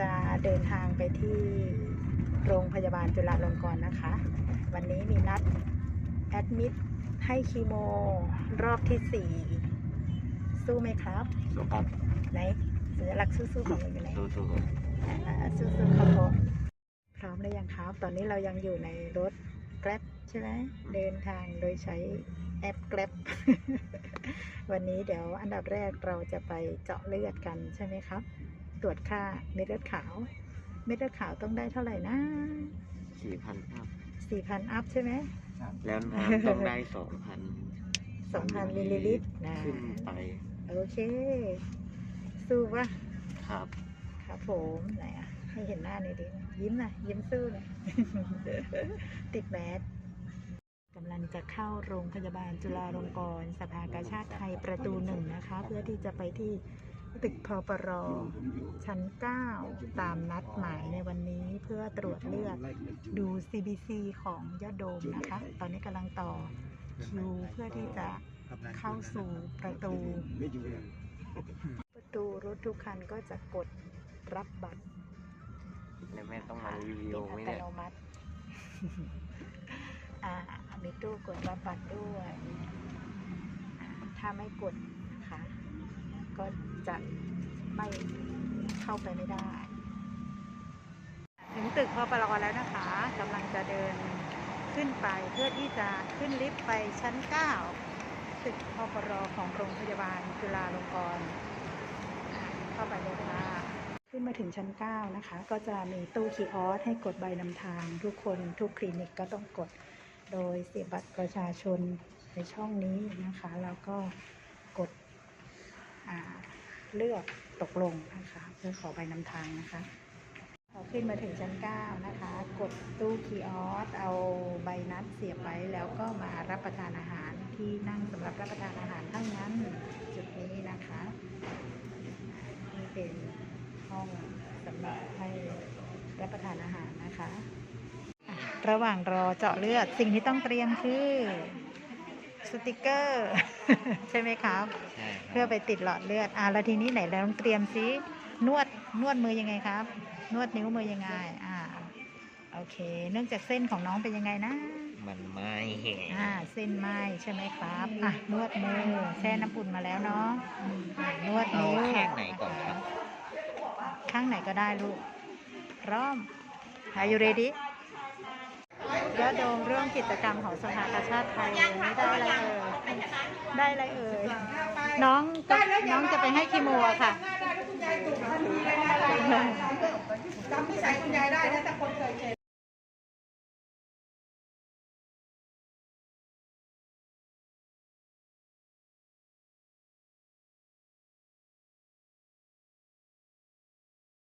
จะเดินทางไปที่โรงพยาบาลจุฬาลงกรณ์นะคะ วันนี้มีนัดแอดมิดให้คีโมรอบที่สี่สู้ไหมครับ สู้ครับ ไหนสัญลักษณ์สู้ๆของเราอยู่ไหน สู้สู้อ่าสู้ๆครับผมพร้อมหรือยังครับ ตอนนี้เรายังอยู่ในรถ Grab ใช่ไหมเดินทางโดยใช้แอป Grab วันนี้เดี๋ยวอันดับแรกเราจะไปเจาะเลือดกันใช่ไหมครับ ตรวจค่าเม็ดเลือดขาว เม็ดเลือดขาวต้องได้เท่าไหร่นะสี่พันครับ4,000อัพใช่ไหม แล้วน้ำต้องได้สองพัน2,000มิลลิลิตรนะขึ้นไป โอเค สู้ปะครับ ครับผมไหนอะให้เห็นหน้าหน่อยดิยิ้มหนะยิ้มสู้หน่อยติดแมสกำลังจะเข้าโรงพยาบาลจุฬาลงกรณ์สภากาชาติไทยประตูหนึ่งนะคะ เพื่อที่จะไปที่ ตึกพปร ชั้น 9 ตามนัดหมายในวันนี้เพื่อตรวจเลือดดู CBC ของยอดโดมนะคะ ตอนนี้กำลังต่อคิวเพื่อที่จะเข้าสู่ประตู ประตูรถทุกคันก็จะกดรับบัตรแล้วแม่ต้องมารีวิเป็วนไหมอัตเนี่ยโนมัติ อ่ามีตู้กดรับบัตรด้วยอ่าถ้าไม่กดนะคะ ก็จะไม่เข้าไปไม่ได้ ถึงตึกพอปรอแล้วนะคะกำลังจะเดินขึ้นไปเพื่อที่จะขึ้นลิฟต์ไปชั้น 9 ตึกพอปรของโรงพยาบาลจุฬาลงกรณ์เข้าไปเลยค่ะ ขึ้นมาถึงชั้น 9 นะคะ ก็จะมีตู้คีออสให้กดใบนำทาง ทุกคนทุกคลินิกก็ต้องกด โดยเสียบบัตรประชาชนในช่องนี้นะคะ แล้วก็ เลือกตกลงนะคะ เพื่อขอใบนำทางนะคะพอขึ้นมาถึงชั้น 9 นะคะ กดตู้คีออสเอาใบนัดเสียบไว้แล้วก็มารับประทานอาหารที่นั่งสำหรับรับประทานอาหารเท่านั้นจุดนี้นะคะนี่เป็นห้องสำหรับให้รับประทานอาหารนะคะอะระหว่างรอเจาะเลือดสิ่งที่ต้องเตรียมคือ สติกเกอร์ ใช่ไหมครับ ใช่คเพื่อรับไปติดหลอดเลือดอะแล้วทีนี้ไหนเราต้องเตรียมซินวดนวดมือยังไงครับ นวดนิ้วมือยังไงอ่าโอเค เนื่องจากเส้นของน้องเป็นยังไงนะ มันไม่เห็นอ่าเส้นไหมใช่ไหมครับอะนวดมือแช่น้ำอุ่นมาแล้วเนาะอืมอะนวดเอานิ้วแค่ไหนก่อนครับ ข้างไหนก็ได้ลูกพร้อม Are you ready ยอดโดมรื่องกิจกรรมของสภากาชาติไทยนี่ได้อะไรเอ่ยได้อะไรเอ่ยน้องน้องจะไปให้คีโมอะค่ะจำที่ใส่คุณยายได้นะแต่คนเคยเจ็น